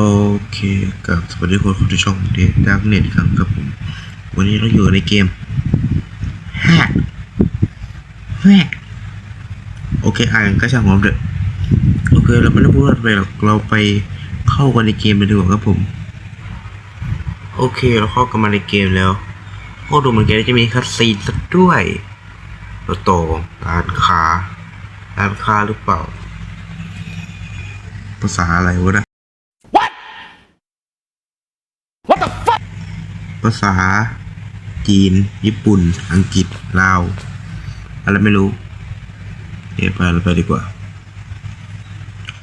โอเคกับสวัสดีคนคุณที่ช่องเดทดักเน็ตครับครับผมวันนี้เราอยู่ในเกมแฮกแฮกโอเคอ่านก็ช่างผมเถอะโอเคเราไม่ต้องพูดอะไรหรอกเราไปเข้ากันในเกมไปดีกว่าครับผม โอเคเราเข้ากันมาในเกมแล้วโอ้ดูเหมือนแกจะมีคัดซีนสักด้วยเราตอร้านค้าร้านค้าหรือเปล่า ภาษาอะไรวะนะาษา จีน ญี่ปุ่น อังกฤษ ลาว อะไรไม่รู้เอะไปเราไปดีกว่า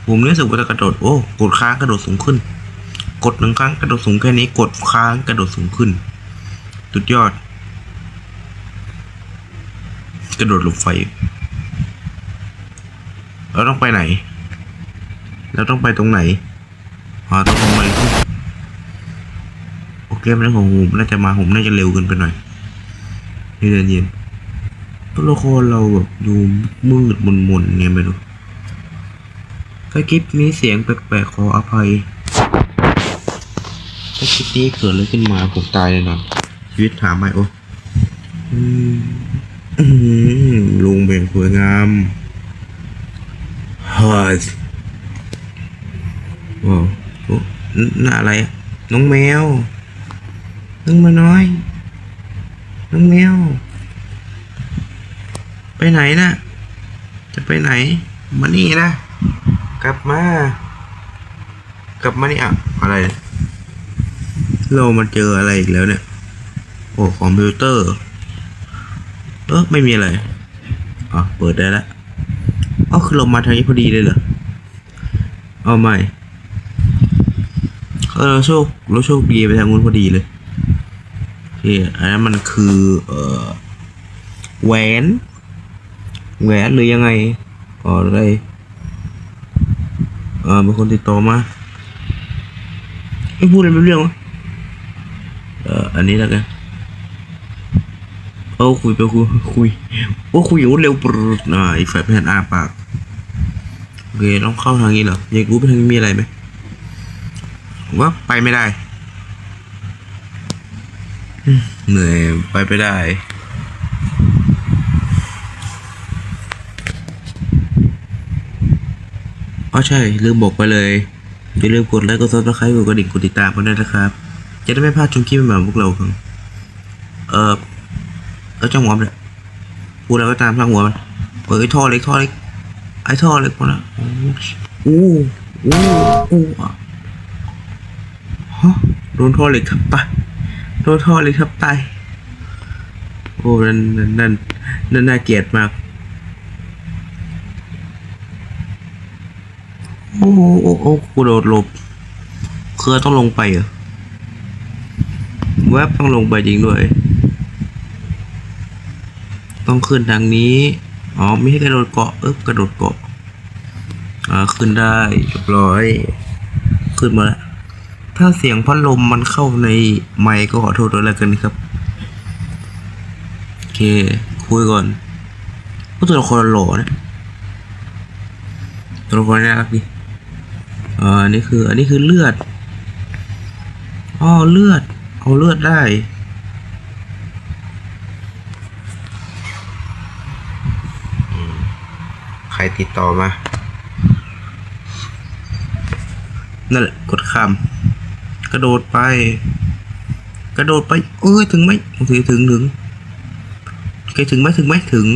ผมรู้สึกว่าจะกระโดด โอ้ กดค้างกระโดดสูงขึ้น กดหนึ่งครั้งกระโดดสูงแค่นี้ กดค้างกระโดดสูงขึ้น สุดยอด กระโดดหลบไฟ เราต้องไปไหน เราต้องไปตรงไหนอ๋อต้องตรงไป เคมันของผมน่าจะมาผมน่าจะเร็วเกินไปหน่อยเย็นเย็นๆตัวละครเราแบบดูมืดมนมนๆไงไม่รู้ถ้าคลิปนี้เสียงแปลกๆขออภัย ถ้าคลิปนี้เกิดอะไรขึ้นมาผมตายแน่นอนชีวิตถามไม่โอ้อืมอื้อหือลุงเบ่งสวยงามฮัสโอ้โหน่าอะไร น้องแมว น้องมาน้อย น้องแมว ไปไหนนะจะไปไหน มานี่นะ กลับมา กลับมานี่อะ อะไร เรามาเจออะไรอีกแล้วเนี่ย โอ้ คอมพิวเตอร์ เออไม่มีอะไร อ๋อ เปิดได้แล้วอ๋อคือเรามาทางนี้พอดีเลยเหรอ เอาไม่ เออเราโชคเราโชคดีไปทางนู้นพอดีเลย อเคอันนั้นมันคือเอ่อแหวนแหวนหรือยังไงอ๋ออะไรเออมีคนติดต่อมาไม่พูดอะไรไม่เรื่องวะเอออันนี้แล้วกันโอ้คุยไปคุยคุยโอ้คุยอย่างรวดเร็วปรุดอ่าอีกฝ่ายไม่นอาปากโอเคต้องเข้าทางนี้เหรออยากรู้ไปทางนี้มีอะไรไหมผมว่าไปไม่ได้ เหนื่อยไปไปได้ อ๋อใช่ ลืมบอกไปเลย อย่าลืมกดไลค์กดซับสไครต์กดกระดิ่งกดติดตามกันด้วยนะครับ จะได้ไม่พลาดชมคลิปใหม่ๆพวกเราครับ เออเออจ้างหัวมันเลยพูดแล้วก็ตามช่างหัวมันเออไอ้ท่อเล็กท่อเล็กไอ้ท่อเล็กมันนะโอ้โอ้โอ้ฮะโดนท่อเล็กทับไป โดนท่อเล็กทับตายโอ้นั่นนั่นนั่นนั่นน่าเกลียดมาก โอ้โหโอ้โกูโดดหลบ เครือต้องลงไปเหรอแวบต้องลงไปจริงด้วย ต้องขึ้นทางนี้ อ๋อ ไม่ให้กระโดดเกาะ เอ๊บกระโดดเกาะ อ่า ขึ้นได้เรียบร้อย ขึ้นมาแล้ว ถ้าเสียงพัดลมมันเข้าในไมค์ก็ขอโทษด้วยแล้วกันครับ โอเค คุยก่อนก็ตัวละครหล่อนะตัวละครน่ารักดีอ่าอันนี้คือ อันนี้คือเลือดอ๋อเลือด เอาเลือดได้อืมใครติดต่อมา นั่นแหละ กดข้ามก ระโดดไป กระโดดไปเอ้ยถึงไหมโอเคถึงถึงเคถึงไหมถึงไหมถึง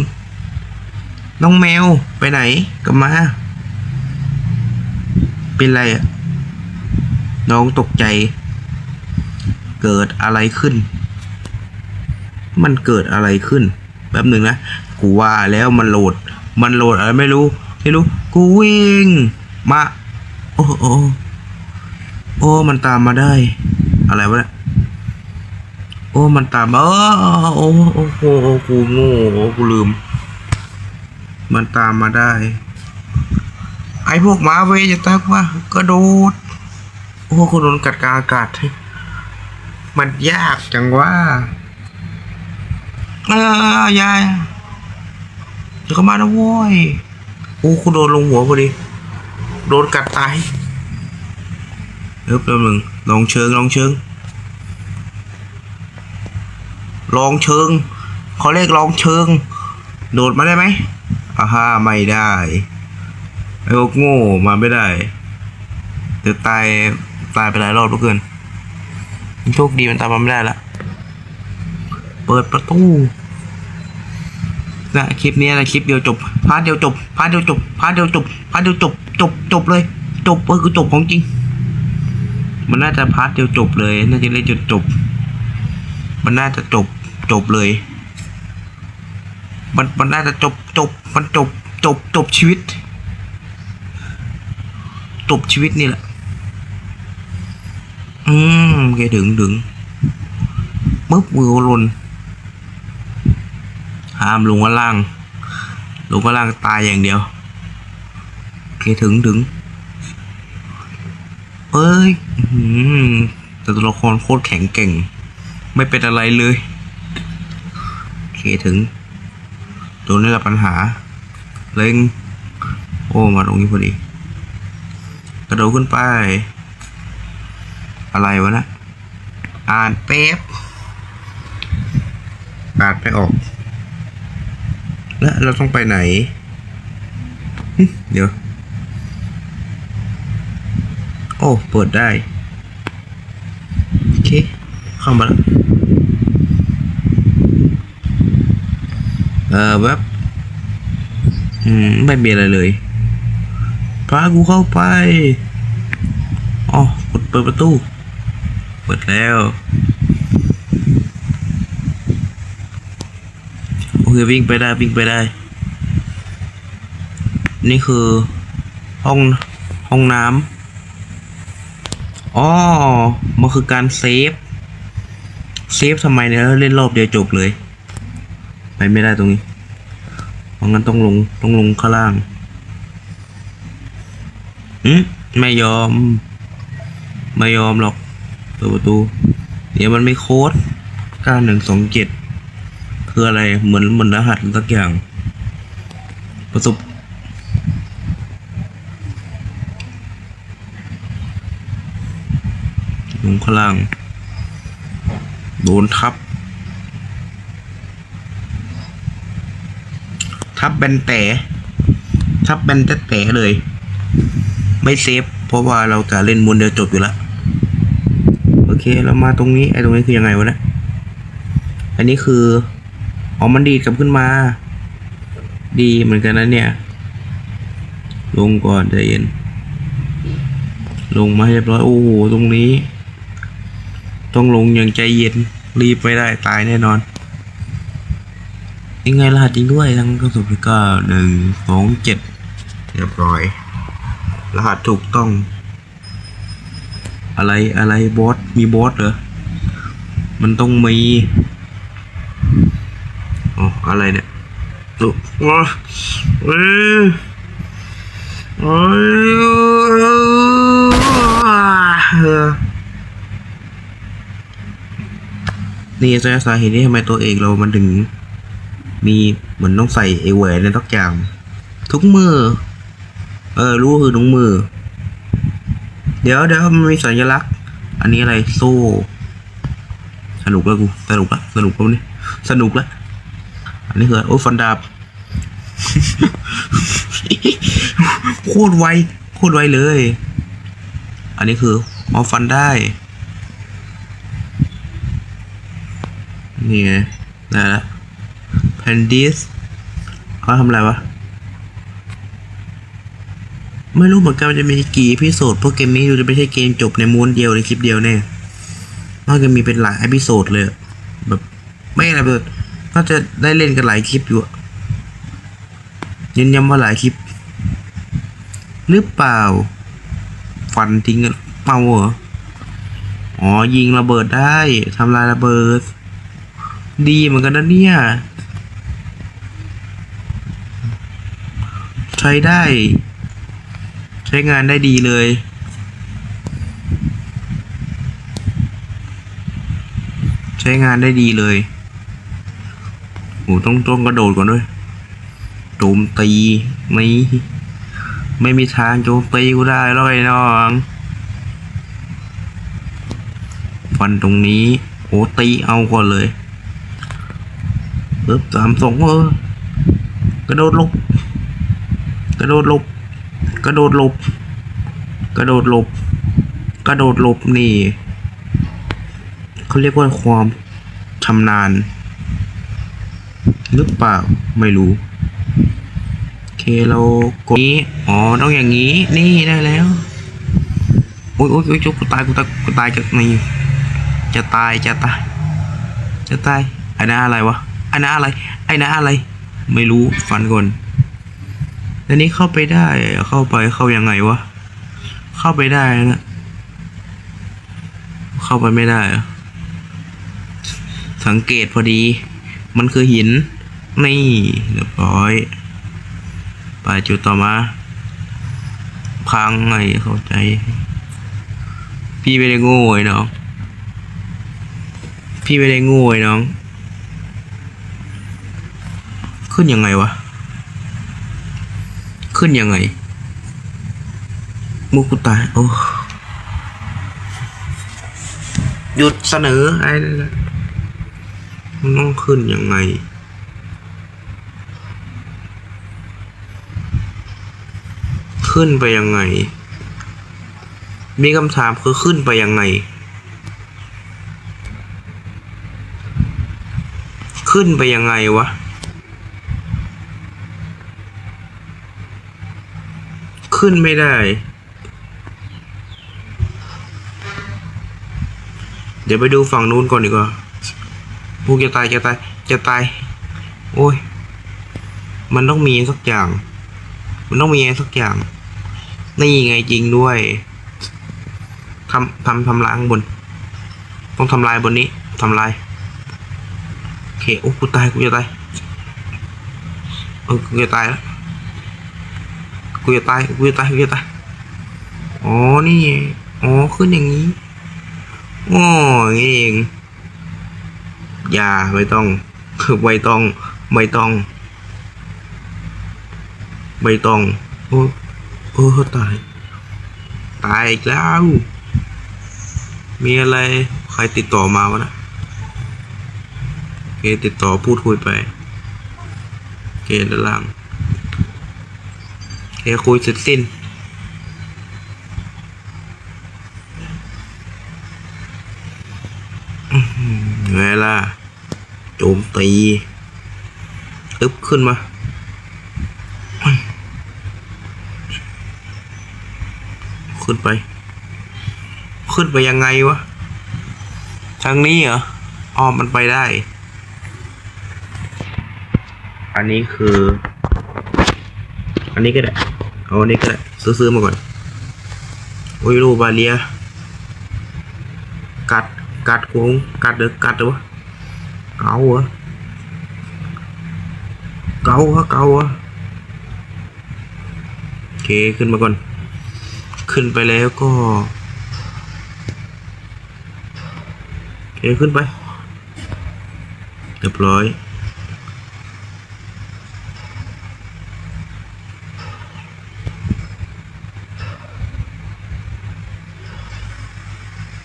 น้องแมวไปไหนกลับมา เป็นไรอะน้องตกใจ เกิดอะไรขึ้น มันเกิดอะไรขึ้นแป๊บหนึ่งนะกูว่าแล้วมันโหลด มันโหลดอะไรไม่รู้ ไม่รู้ กูวิ่ง มา โอ้โอ้ โอ้ มันตามมาได้ อะไรวะเนี่ยโอ้ มันตามมาเอโอ้โอ้โหกูโง่กูลืม มันตามมาได้ ไอ้พวกหมาเวจะตักว่ากระโดด โอ้กูโดนกัดกลางอากาศมันยากจังว่าเออยายจะเข้ามานะโว้ยโอ้กูโดนลงหัวพอดี โดนกัดตาย เเออแป๊บนึงลองเชิงลองเชิงลองเชิงเขาเรียกลองเชิง โดดมาได้ไหมอ่าฮ่าไม่ได้ไอ้พวกโง่มาไม่ได้เดี๋ยวตายตายไปหลายรอบเหลือเกินโชคดีมันตามมาไม่ได้ละเปิดประตูนะคลิปนี้นะคลิปเดียวจบพาร์ทเดียวจบพาร์ทเดียวจบพาร์ทเดียวจบพาร์ทเดียวจบจบจบเลย จบเออคือจบของจริง มันน่าจะพาร์ทเดียวจบเลย น่าจะได้จุดจบ มันน่าจะจบจบเลย มันมันน่าจะจบจบ มันจบจบจบชีวิต จบชีวิตนี่แหละ อืมโอเคถึงถึงปึ๊บมือลนห้ามลงข้างล่าง ลงข้างล่างตายอย่างเดียวโอเคถึงถึง เอ้ยแต่ตัวละครโคตรแข็งเก่ง ไม่เป็นอะไรเลยโอเคถึงโดนได้รับปัญหา เล็ง โอ้ มาตรงนี้พอดี กระโดดขึ้นไป อะไรวะนะ อ่านเป๊บอ่านไม่ออก แล้วเราต้องไปไหน เดี๋ยว โอ้เปิดได้ โอเค เข้ามาแล้วเออแบบอืม ไม่มีอะไรเลยพากูเข้าไปอ๋อกดเปิดประตู เปิดแล้ว โอเค วิ่งไปได้ วิ่งไปได้ นี่คือ ห้อง ห้องน้ำ อ๋อ มันคือการเซฟ เซฟทำไมเนี่ยเล่นรอบเดียวจบเลย ไปไม่ได้ตรงนี้เพราะงั้นต้องลง ต้องลงข้างล่างอืมไม่ยอม ไม่ยอมหรอก เปิดประตู เดี๋ยวมันไม่โค้ดเก้าหนึ่งสองเจ็ดคืออะไร เหมือนเหมือนรหัสสักอย่าง ประสบ ลงข้างล่าง โดนทับ ทับแบนแต่ ทับแบนแต่แต่เลย ไม่เซฟ เพราะว่าเราจะเล่นมวนเดียวจบอยู่แล้ว โอเค เรามาตรงนี้ ไอ้ตรงนี้คือยังไงวะเนะอันนี้คือ อ๋อ มันดีดกลับขึ้นมา ดีเหมือนกันนะเนี่ย ลงก่อนใจเย็น ลงมาเรียบร้อย โอ้โห ตรงนี้ ต้องลงอย่างใจเย็นรีบไม่ได้ตายแน่นอนยังไงรหัสจริงด้วยทั้งกระสุนก้าหนึ่งสองเจ็ดเรียบร้อย รหัสถูกต้อง อะไรอะไรบอสมีบอสเหรอ มันต้องมีอ๋ออะไรเนี่ยตุ๊ว้าเอ้ยโอ้ยเออ นี่ใช่สาเหตุที่ทำไมตัวเอกเรามันถึง มีเหมือนต้องใส่ไอแหวนในทุกอย่างทุกมือ เออ รู้คือถุงมือ เดี๋ยวเดี๋ยวมันมีสัญลักษณ์ อันนี้อะไรโซ่ สนุกแล้วกู สนุกละสนุกแล้วนี่สนุกละอันนี้คือโอ้ฟันดาบโคตรไวโคตรไวเลย อันนี้คือเอาฟันได้ นี่ไงได้ละแพนดิสเขาทำอะไรวะ ไม่รู้เหมือนกันมันจะมีกี่พิโซดเพราะเกมนี้ดูจะไม่ใช่เกมจบในม้วนเดียวในคลิปเดียวแน่น่าจะมีเป็นหลายอพิโซดเลย แบบไม่อะไรแบบน่าจะได้เล่นกันหลายคลิปอยู่อะเน้นย้ำว่าหลายคลิป หรือเปล่า ฟันทิ้งกันเมาเหรออ๋อยิงระเบิดได้ทำลายระเบิด ดีเหมือนกันนะเนี่ย ใช้ได้ ใช้งานได้ดีเลย ใช้งานได้ดีเลยโอ้ต้องต้องกระโดดก่อนด้วยโจมตีไม่ไม่มีทางโจมตีกูได้หรอกไอ้น้องฟันตรงนี้โอ้ตีเอาก่อนเลย ปึ๊บสามสองเออกระโดดลบกระโดดลบกระโดดลบกระโดดลบกระโดดลบนี่เขาเรียกว่าความชำนาญหรือเปล่าไม่รู้โอเคเรากดนี้อ๋อต้องอย่างนี้นี่ได้แล้วโอ๊ยโอ๊ยโอ๊ยกูตายกูตายกูตายจากนี่จะตายจะตายจะตายไอ้นั่นอะไรวะ อ้นั่นอะไรไอ้นั่นอะไร ไม่รู้ฟันก่อนแล้วนี้เข้าไปได้เข้าไปเข้ายังไงวะเข้าไปได้นะเข้าไปไม่ได้เหรอสังเกตพอดี มันคือหิน นี่เรียบร้อย ไปจุดต่อมา พังไงเข้าใจ พี่ไม่ได้โง่ไอ้น้อง พี่ไม่ได้โง่ไอ้น้อง ขึ้นยังไงวะ ขึ้นยังไง มุกุตายโอ้หยุดเสนอไอ้นั่มันต้องขึ้นยังไงขึ้นไปยังไง มีคำถามคือขึ้นไปยังไง ขึ้นไปยังไงวะ ขึ้นไม่ได้ เดี๋ยวไปดูฝั่งนู้นก่อนดีกว่าพวกจะตายจะตายจะตาย โอ้ย มันต้องมีสักอย่าง มันต้องมีอะไรสักอย่าง นี่ไงจริงด้วยทำทำทำลายข้างบน ต้องทำลายบนนี้ทำลายโอเคโอ้กูตายกูจะตายเออกูจะตายแล้ว กูจะตายกูจะตายกูจะตายอ๋อนี่อ๋อขึ้นอย่างนี้อ๋อนี้เองอย่าไม่ต้องไม่ต้องไม่ต้องไม่ต้องโอ้โอ้ตายตายอีกแล้ว มีอะไรใครติดต่อมาวะนะโอเคติดต่อพูดคุยไปโอเคด้านล่าง โอเคคุยเสร็จสิ้น ไงล่ะ โจมตีอึบขึ้นมา ขึ้นไป ขึ้นไปยังไงวะ ทางนี้เหรออ๋อมันไปได้ อันนี้คือ อันนี้ก็ได้ เอาอันนี้ก็ได้ซื้อๆมาก่อนโอ้ยรูบาเลีย กัด กัดกูกัดเด้อกัดเด้อวะเกาเหรอเกาเหรอเกาเหรอโอเคขึ้นมาก่อน ขึ้นไปแล้วก็โอเคขึ้นไปเรียบร้อย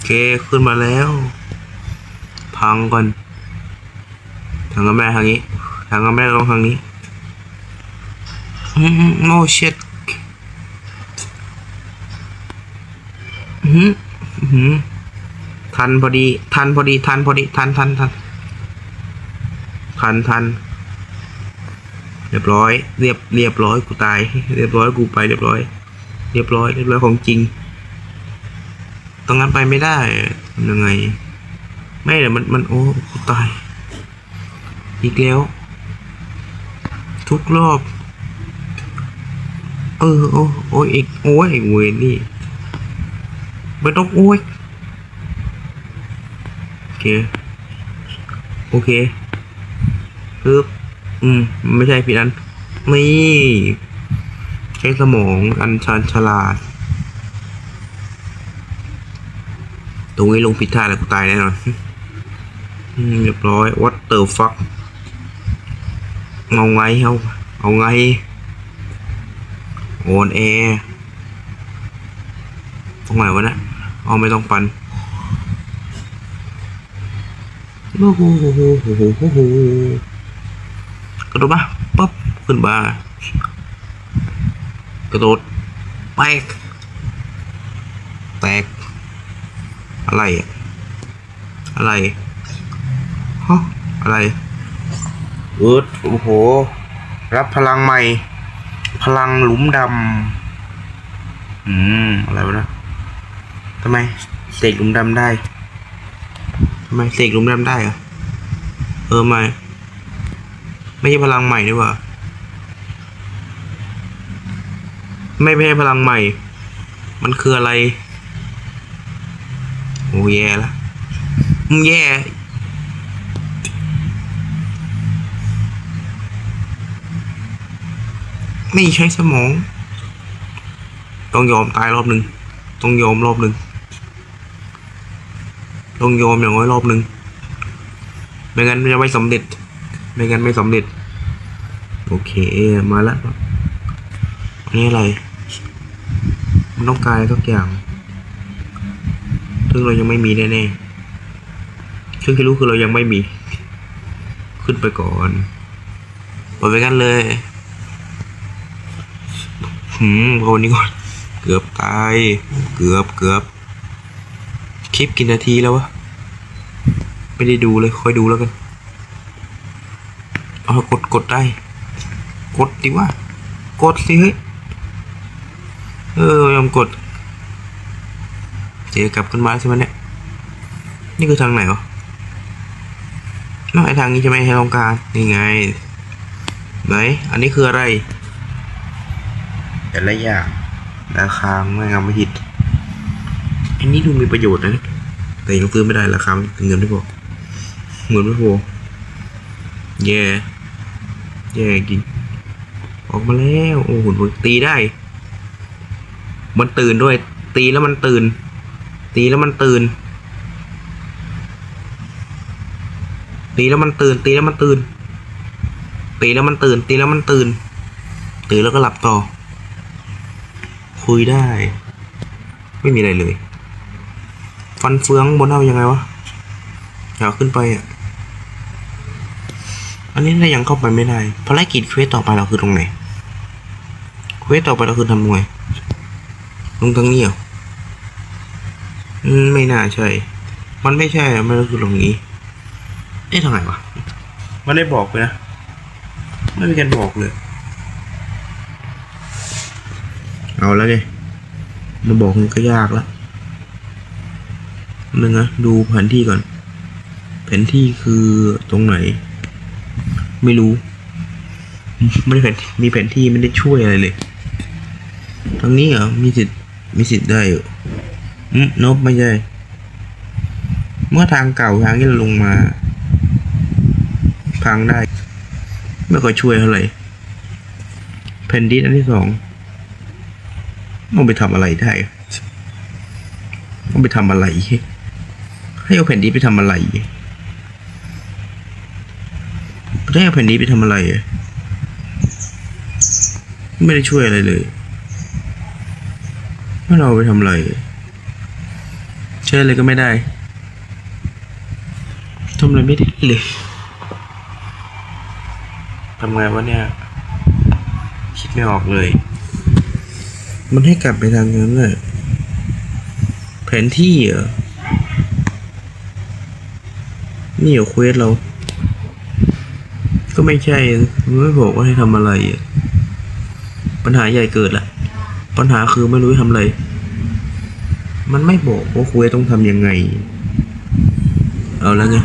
เคขึ้นมาแล้ว พังก่อนทางกับแม่ทางนี้ ทางกับแม่ลงทางนี้อืมโอ้เช็ดอืมอืมทันพอดี ทันพอดี ทันพอดี ทันทันทันทันทัน เรียบร้อย เรียบ เรียบร้อย กูตาย เรียบร้อย กูไป เรียบร้อย เรียบร้อย เรียบร้อยของจริง ตรงนั้นไปไม่ได้ยังไง ไม่เดี๋ยวมันมันโอ้กูตาย อีกแล้ว ทุกรอบ เออโอ้โอ้ยอีกโอ้ยเวนี่ไม่ต้องโอ้ยโอเคโอเคปึ๊บอืม ไม่ใช่พี่นั้นนี่ใช้สมองอันชันฉลาด ตรงนี้ลงผิดท่าแล้วกูตายแน่นอนเรียบร้อย what the fuck เอาไงเอาเอาไงโอนแอร์ตรงไหนวะเนะเอาไม่ต้องปันโอ้โหโอ้โหโอ้โหโอ้โหกระโดดมาปั๊บขึ้นมากระโดดแตกแตก อะไรอะอะไรฮะอะไรเอิร์ดโอ้โห รับพลังใหม่ พลังหลุมดำอืม อะไรวะนะทำไมเสกหลุมดำได้ทำไมเสกหลุมดำได้เหรอะเออไม่ไม่ใช่พลังใหม่นี่หว่าไม่ใช่พลังใหม่ มันคืออะไร โอ้แย่ละมึงแย่ไม่ใช้สมอง ต้องยอมตายรอบหนึ่งต้องยอมรอบหนึ่งต้องยอมอย่างน้อยรอบหนึ่งไม่งั้นจะไม่สำเร็จ ไม่งั้นไม่สำเร็จ โอเคมาแล้วนนี้อะไร มันต้องการอะไรสักอย่าง ซึ่งเรายังไม่มีแน่ๆซึ่งที่รู้คือเรายังไม่มี ขึ้นไปก่อนปล่อยไปกันเลยหืมคนนี้ก่อน เกือบตาย เกือบเกือบ คลิปกี่นาทีแล้ววะ ไม่ได้ดูเลย ค่อยดูแล้วกัน เอากดกดได้ กดดิว่า กดสิเฮ้ย เออยอมกด เจอกลับขึ้นมาใช่ไหมเนี่ย นี่คือทางไหนวะน่าไอทางนี้ใช่ไหมให้ต้องการนี่ไง ไหน อันนี้คืออะไร แต่ละอย่างราคาไม่งามไม่หิดอันนี้ดูมีประโยชน์นะ แต่ยังซื้อไม่ได้ราคาไม่ถึงเงินไม่พอเงินไม่พอแย่แย่จริงออกมาแล้ว โอ้โหตีได้ มันตื่นด้วย ตีแล้วมันตื่น ตีแล้วมันตื่น ตีแล้วมันตื่น ตีแล้วมันตื่น ตีแล้วมันตื่น ตีแล้วมันตื่น ตื่นแล้วก็หลับต่อ คุยได้ ไม่มีอะไรเลย ฟันเฟืองบนเอายังไงวะอยากขึ้นไปอะ อันนี้เรายังเข้าไปไม่ได้ภารกิจเควสต่อไปเราคือตรงไหน เควสต่อไปเราคือทำยังไงลงทางนี้เหรออืม ไม่น่าใช่ มันไม่ใช่ มันคือตรงนี้เอ๊ะทางไหนวะ มันได้บอกเลยนะ ไม่มีการบอกเลย เอาแล้วไงมาบอกมันก็ยากแล้วนึงนะดูแผนที่ก่อน แผนที่คือตรงไหน ไม่รู้ ไม่ได้แผนมีแผนที่ไม่ได้ช่วยอะไรเลย ทางนี้เหรอ มีสิทธิ์ มีสิทธิ์ได้อยู่อืม นบไม่ใช่ เมื่อทางเก่าทางที่เราลงมา พังได้ ไม่ค่อยช่วยเท่าไหร่แผ่นดินอันที่สองมันไปทำอะไรได้มันไปทำอะไร ให้เอาแผ่นดินไปทำอะไรได้เอาแผ่นดินไปทำอะไรไม่ได้ช่วยอะไรเลยไม่เราไปทำอะไร ช่อะไรก็ไม่ได้ทำอะไรไม่ได้เลยทำไงวะเนี่ย คิดไม่ออกเลย มันให้กลับไปทางนั้นเลยแผนที่เหรอ นี่เหรอเควสเรา ก็ไม่ใช่มันไม่บอกว่าให้ทำอะไร ปัญหาใหญ่เกิดละปัญหาคือไม่รู้จะทำอะไร มันไม่บอกว่าควสต้องทำยังไง เอาแล้วไง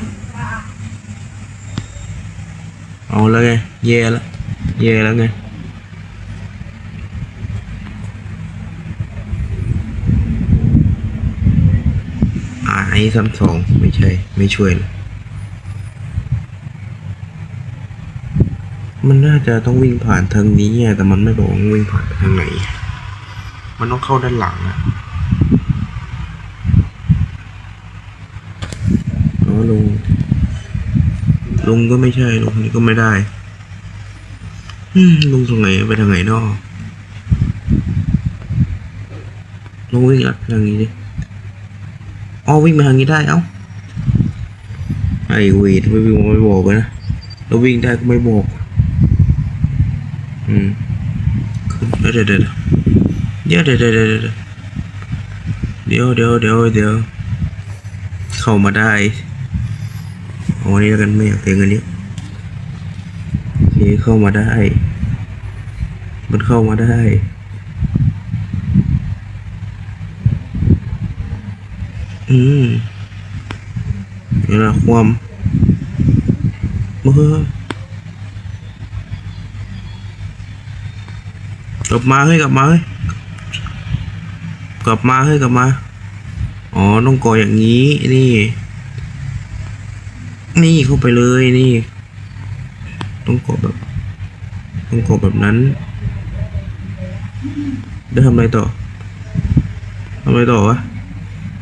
เอาแล้วไง แย่แล้วแย่แล้วไงอ่าไอ้ซ้ำสองไม่ใช่ ไม่ช่วยเลยมันน่าจะต้องวิ่งผ่านทางนี้แต่มันไม่บอกว่าวิ่งผ่านทางไหน มันต้องเข้าด้านหลังอะอ๋อ ลง ลงก็ไม่ใช่ลงนี้ก็ไม่ได้อืมลงตรงไหนไปทางไหนนอกลงวิ่งละทางนี้ดิอ๋อวิ่งมาทางนี้ได้เอ้าไอเวทไม่วิ่งไม่บอกนะแล้ววิ่งได้ก็ไม่บอกอืมเดี๋ยวเดี๋ยวเดี๋ยวเดี๋ยวเดี๋ยวเดี๋ยวเดี๋ยวเดี๋ยวเดี๋ยวเข้ามาได้ เอาอันนี้แล้วกันไม่อยากเตียเงอันนี้โอเคเข้ามาได้ มันเข้ามาได้อืมเวลาความเมื่อกลับมาเฮ้ยกลับมาเฮ้ยกลับมาเฮ้ยกลับมา อ๋อ ต้องก่ออย่างนี้ นี่ นี่เข้าไปเลยนี่ ต้องกดแบบ ต้องกดแบบนั้นได้วทำอะไรต่อทำอะไรต่อวะ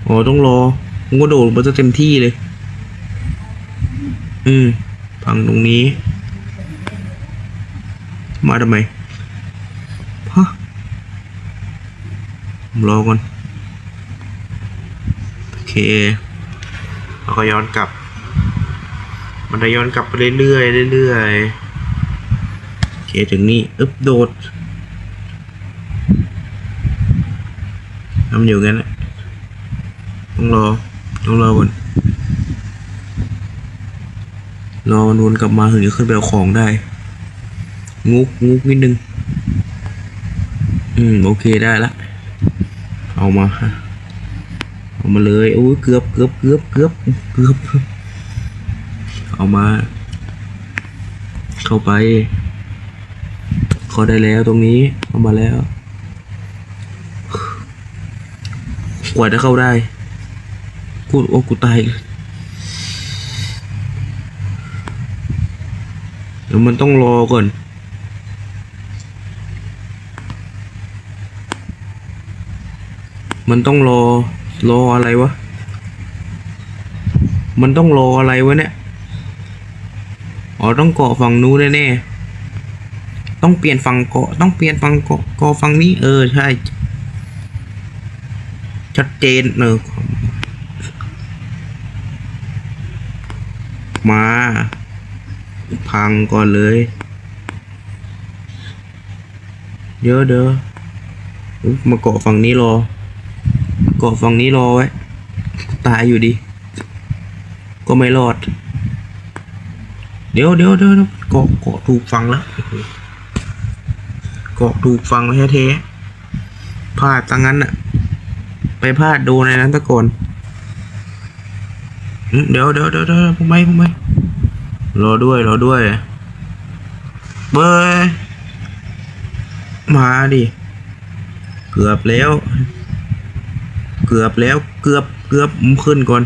อ๋อต้องรอผมก็โดดลงไปซะเต็มที่เลย อืมพังตรงนี้ มาทำไมฮะผมรอก่อน โอเคแล้วก็ย้อนกลับ มันจะย้อนกลับไปเรื่อยๆเรื่อยๆโอเคถึงนี่อึบโดดทำอยู่งั้นะต้องรอต้องรอก่อนรอมันวนกลับมาถึงจะขึ้นไปเอาของได้ งุกงุกนิดนึง อืม โอเคได้ละ เอามา เอามาเลยโอ้ยเกือบเกือบเกือบเกือบเกือบ เอามา เข้าไปข้าได้แล้วตรงนี้เข้ามาแล้ว กว่าจะเข้าได้กูโอ้กูตายเดี๋ยวมันต้องรอก่อนมันต้องรอ รออะไรวะ มันต้องรออะไรวะเนี่ย อ๋อต้องเกาะฝั่งนู้นแน่ๆต้องเปลี่ยนฝั่งเกาะต้องเปลี่ยนฝั่งเกาะเกาะฝั่งนี้เออใช่ ชัดเจนเนอมา พังก่อนเลยเดี๋ยวเดี๋ยวอุ๊ยมาเกาะฝั่งนี้รอ เกาะฝั่งนี้รอไว้ ตายอยู่ดี ก็ไม่รอด เดี๋ยวเดี๋ยวเดี๋ยวเกาะเกาะถูกฟังแล้วเกาะถูกฟังแล้แท้ๆพลาดตั้งนั้นอะไปพลาดดนในนั้นตะก่อนเดี๋ยวเดี๋ยวเดี๋ยวเดี๋ยวผมไม่ผมไม่รอด้วยรอด้วยเบยมาดิ เกือบแล้ว เกือบแล้วเกือบเกือบมขึ้นก่อน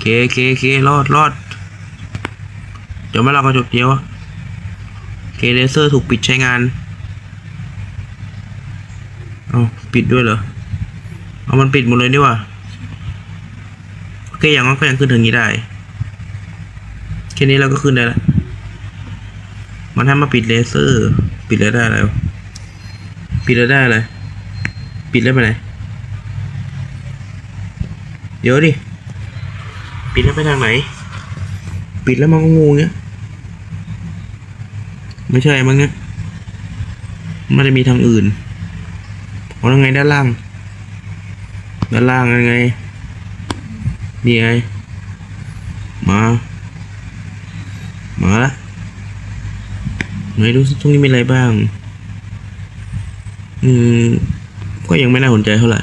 เคเคเครอดรอด ดี๋ยวมาเรากระจกเดียวเคเลเซอร์ถูกปิดใช้งาน เอาปิดด้วยเหรอ เอามันปิดหมดเลยดีกว่า โอเค อย่างนั้นก็ยังขึ้นถึงนี้ได้ แค่นี้เราก็ขึ้นได้แล้ว มันให้มาปิดเลเซอร์ ปิดแล้วได้อะไรวปิดแล้วได้อะไรปิดแล้วไปไหน เดี๋ยวดิ ปิดแล้วไปทางไหน ปิดแล้วมันก็งูเงี้ย ไม่ใช่มั้งเงี้ยมันจะมีทางอื่นเอายังไงด้านล่าง ด้านล่างยังไง นี่ไง มา มาละไหนดูตรงนี้มีอะไรบ้าง อืม ก็ยังไม่น่าสนใจเท่าไหร่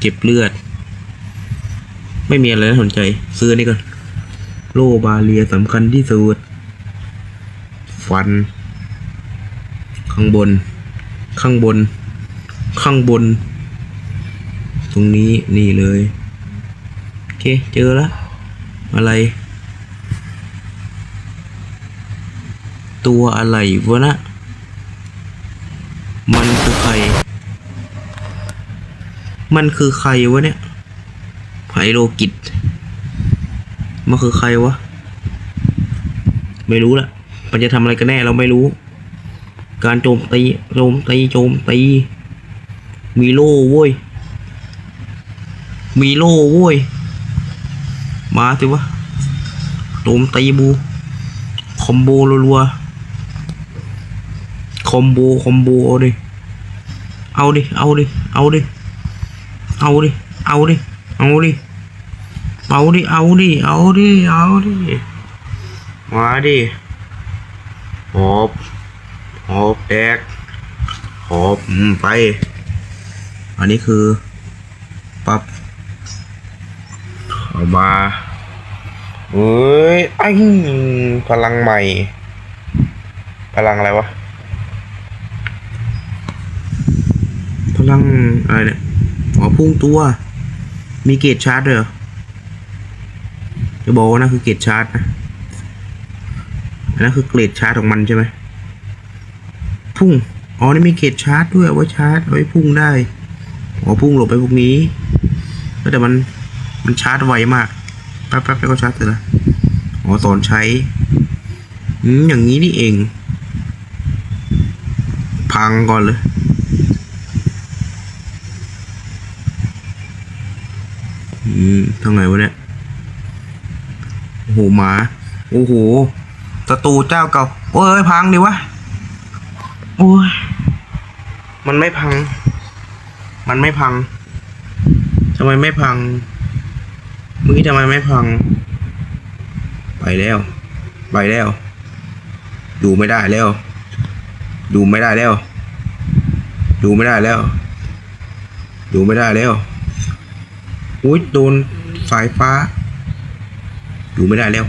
เก็บเลือด ไม่มีอะไรน่าสนใจ ซื้อนี่ก่อน โลบาเลียสำคัญที่สุด ฟัน ข้างบน ข้างบน ข้างบน ตรงนี้นี่เลย โอเค เจอแล้วอะไร ตัวอะไรวะนะ มันคือใคร มันคือใครวะเนี่ยไพโลกิจมันคือใครวะ ไม่รู้ละ มันจะทำอะไรกันแน่เราไม่รู้ การโจมตีโจมตีโจมตี มีโล่เว้ย มีโล่เว้ย มาสิวะโจมตีบู คอมโบรัวคอมโบคอมโบเอาดิ เอาดิ เอาดิ เอาดิ เอาดิ เอาดิ เอาดิ เอาดิ เอาดิ เอาดิ เอาดิ มาดิ หอบหอบแดกหอบอืมไป อันนี้คือปับเอามาเฮ้ยไอ้พลังใหม่ พลังอะไรวะ พลังอะไรเนี่ยอ๋อพุ่งตัว มีเกจชาร์จด้วยเหรอจะบอกว่านั่นคือเกจชาร์จนะ อันนั่นคือเกรดชาร์จของมันใช่ไหมพุ่งอ๋อนี่มีเกจชาร์จด้วยเอาไว้ชาร์จไว้พุ่งได้อ๋อพุ่งหลบไปพวกนี้แต่มันมันชาร์จไวมากแป๊บแป๊บๆก็ชาร์จเสร็จล้วอ๋อสอนใช้อืมอย่างนี้นี่เอง พังก่อนเลยอืมทางไหนวะเนี่ยโอ้โหหมา โอ้โห ศัตรูเจ้าเก่าโอ้ยพังดิวะโอ้ยมันไม่พัง มันไม่พังทำไมไม่พังเมื่อกี้ทำไมไม่พัง ไปแล้ว ไปแล้ว ดูไม่ได้แล้ว ดูไม่ได้แล้ว ดูไม่ได้แล้ว ดูไม่ได้แล้วอุ้ยโดนสายฟ้า ดูไม่ได้แล้ว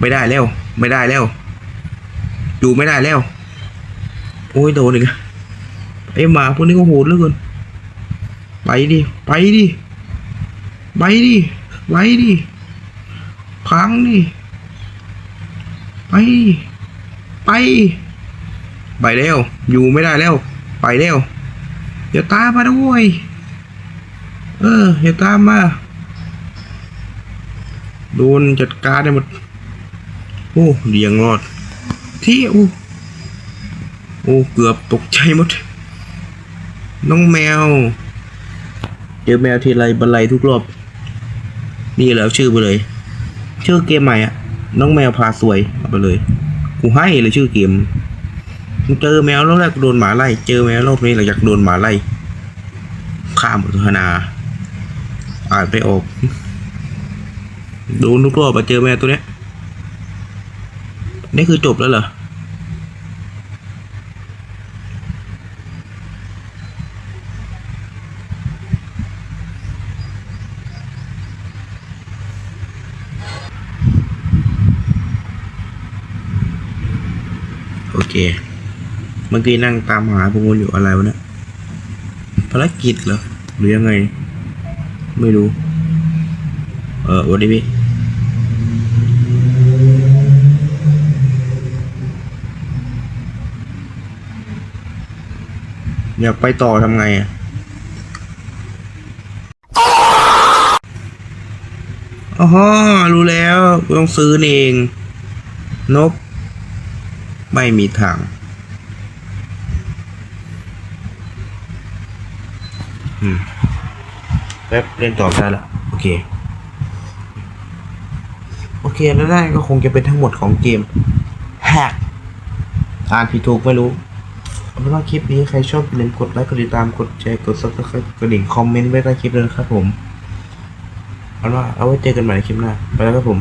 ไม่ได้แล้ว ไม่ได้แล้วดูไม่ได้แล้ว โอ้ยโดนอีกไอ้หมาพวกนี้ก็โหดเหลือเกินไปดิ ไปดิ ไปดิ ไปดิพังดิ ไป ไป ไปแล้วอยู่ไม่ได้แล้ว ไปแล้วอย่าตามมาด้วย เอออย่าตามมา โดนจัดการได้หมด อ้เดียงรอด ที่โอ้โอ้เกือบตกใจหมด น้องแมว เจอแมวทีไรบันไลทุกรอบ นี่แล้วชื่อไปเลย ชื่อเกมใหม่อะน้องแมวพาสวยเอาไปเลย กูให้เลยชื่อเกมเจอแมวรอบแรกกูโดนหมาไล่ เจอแมวรอบนี้เราอยากโดนหมาไล่ ข้ามบทสนทนา อ่านไปออกโดนทุกรอบมาเจอแมวตัวเนี้ย นี่คือจบแล้วเหรอ โอเค เมื่อกี้นั่งตามหาพวกมันอยู่อะไรวะเนี่ยภารกิจเหรอ หรือยังไง ไม่รู้ เออวันนี้พี่ อยากไปต่อทำไงอะอ๋อรู้แล้วต้องซื้อเอง นบ ไม่มีทาง อืมแป๊บเล่นต่อได้ละโอเค โอเคแล้วนั่นก็คงจะเป็นทั้งหมดของเกม Hack อ่านผิดถูกไม่รู้ เอาะว่าคลิปนี้ใครชอบอย่าลืมกดไลค์กดติดตามกดแชร์กด subscribe กดดิ่งคอมเมนต์ไว้ใต้คลิปเลยครับผมเอาล่ะเอาไว้เจอกันใหม่ในคลิปหน้าไปแล้วครับผม